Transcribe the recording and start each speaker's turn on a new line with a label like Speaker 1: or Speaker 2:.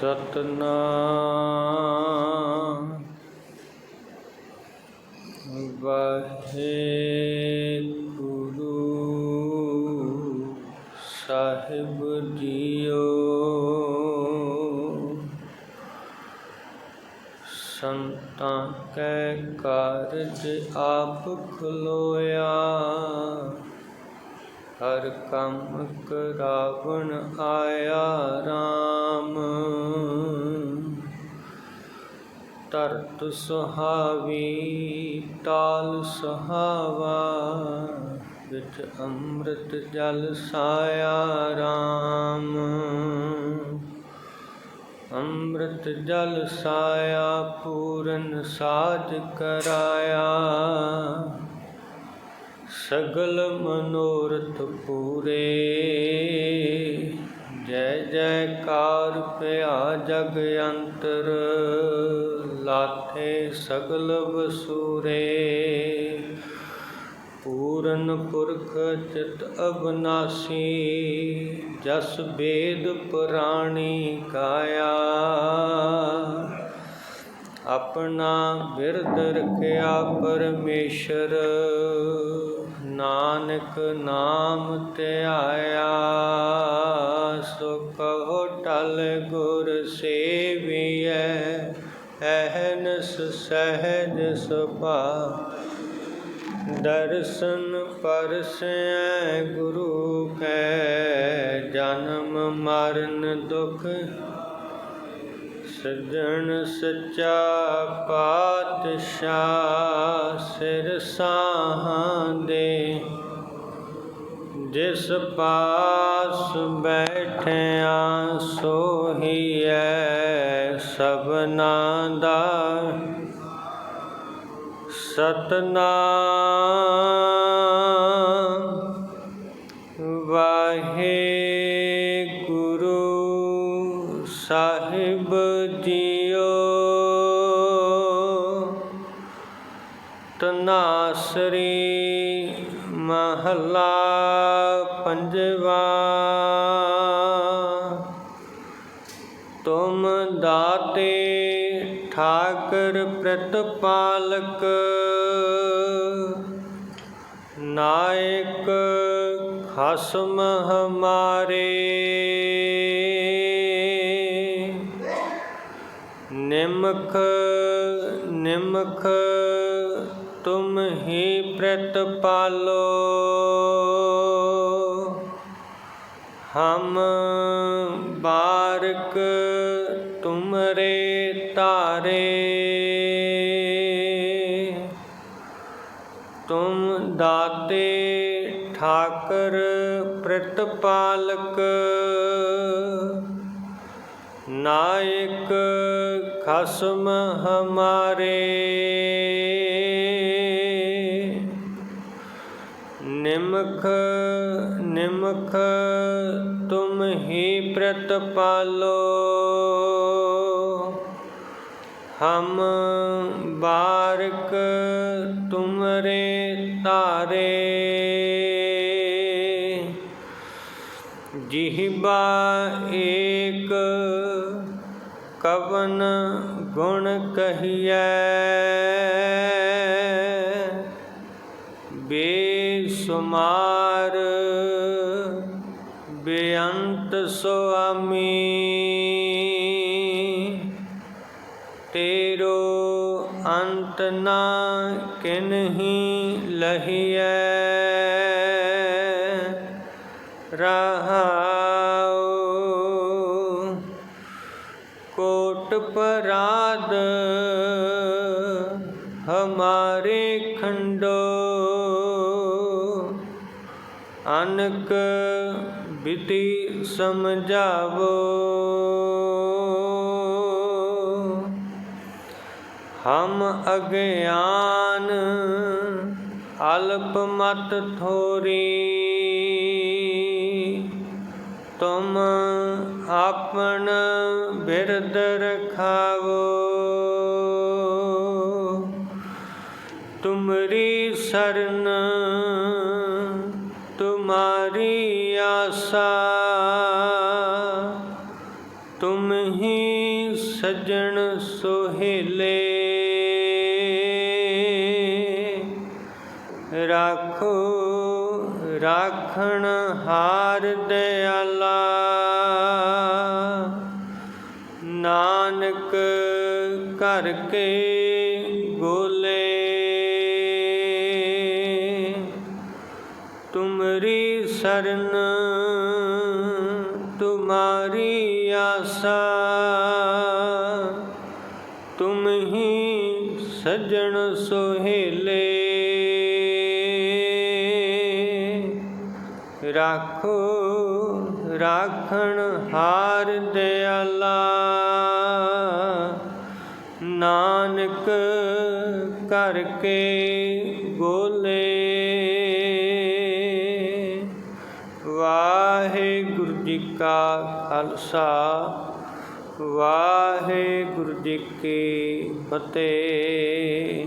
Speaker 1: ਸਤਨਾਮ ਵਾਹਿਗੁਰੂ ਸਾਹਿਬ JIO. ਸੰਤਾਂ ਕੈ ਕਾਰਜ ਆਪ ਖਲੋਇਆ। ਹਰ ਕੰਮ ਕਰਾਵਣ ਆਇਆ RAM ਧਰਤ ਸੁਹਾਵੀ ਤਾਲ ਸੁਹਾਵਾ, ਵਿੱਚ ਅੰਮ੍ਰਿਤ ਜਲ ਸਾਇਆ RAM ਅੰਮ੍ਰਿਤ ਜਲ ਸਾਇਆ, ਪੂਰਨ ਸਾਜ ਕਰਾਇਆ। ਸਗਲ ਮਨੋਰਥ ਪੂਰੇ। ਜੈ ਜੈਕਾਰ ਪਿਆ ਜਗ ਅੰਤਰ, ਲਾਥੇ ਸਗਲ ਬਸੂਰੇ ਪੂਰਨ ਪੁਰਖ ਚਿਤ ਅਬਨਾਸੀ, ਜਸ ਵੇਦ ਪੁਰਾਣੀ ਕਾਇਆ ਆਪਣਾ ਬਿਰਦ ਰਖਿਆ ਪਰਮੇਸ਼ਰ। ਨਾਨਕ ਨਾਮ ਧਿਆਇਆ ਸੋ ਕਹੋ ਟਲ ਗੁਰ ਸੇਵੀਐ, ਅਹਨਸ ਸਹਿਜ ਸੁਭਾ। ਦਰਸ਼ਨ ਪਰਸੈ ਗੁਰੂ ਕੈ, ਜਨਮ ਮਰਨ ਦੁਖ ਸਜਣ ਸੱਚਾ ਪਾਤਸ਼ਾਹ ਸਿਰ ਸਾਹਾਂਦੇ ਜਿਸ ਪਾਸ ਬੈਠਿਆ ਸੋਹੀਐ ਸਭਨਾ ਦਾ। ਸਤਨਾਮ ਜੀਓ ਤਨਾਸਰੀ ਮਹਲਾ ਪੰਜਵਾ। ਤੁਮ ਦਾਤੇ ਠਾਕਰ ਪ੍ਰਤਪਾਲਕ ਨਾਇਕ ਖਸਮ ਹਮਾਰੇ ਨਿਮਖ ਨਿਮਖ ਤੁਮ ਹੀ ਪ੍ਰਤਪਾਲੋ ਹਮ ਬਾਰਕ ਤੁਮਰੇ ਤਾਰੇ ਤੁਮ ਦਾਤੇ ਠਾਕਰ ਪ੍ਰਤਪਾਲਕ ਨਾਇਕ ਖਸਮ ਹਮਾਰੇ। ਨਿਮਖ ਨਿਮਖ ਤੁਮ ਹੀ ਪ੍ਰਤਪਾਲੋ ਹਮ ਬਾਰਕ ਤੁਮਰੇ ਤਾਰੇ। ਜਿਹਬਾ ਏਕ ਕਵਨ ਗੁਣ ਕਹੀਐ। ਬੇਸੁਮਾਰ ਬੇਅੰਤ ਸੁਆਮੀ ਤੇਰੋ ਅੰਤ ਨਾ ਕਿਨਹੀ ਲਹੀਐ। ਰਹਾਉ ਅਨਕ ਬਿਤੀ ਸਮਝਾਵੋ। ਹਮ ਅਗਿਆਨ ਅਲਪ ਮਤ ਥੋਰੀ। ਤੁਮ ਆਪਣ ਬਿਰਦ ਰਖਾਵੋ। ਤੁਮਰੀ ਸਰਨ ਸੱਜਣ ਸੋਹੇਲੇ। ਰਾਖੋ ਰਾਖਣ ਹਾਰ ਦਿਆਲਾ। ਨਾਨਕ ਕਰ ਕੇ ਗੋਲੇ। ਤੁਮਰੀ ਸਰਨ ਤੁਮ ਹੀ ਸਜਣ ਸੋਹੇਲੇ। ਰਾਖੋ, ਰਾਖਣ ਹਾਰ ਦਿਆਲਾ। ਨਾਨਕ ਕਰਕੇ ਗੋਲੇ ਵਾਹਿਗੁਰੂ ਜੀ ਕਾ ਖਾਲਸਾ। ਵਾਹਿਗੁਰੂ ਜੀ ਕੀ ਫਤਿਹ।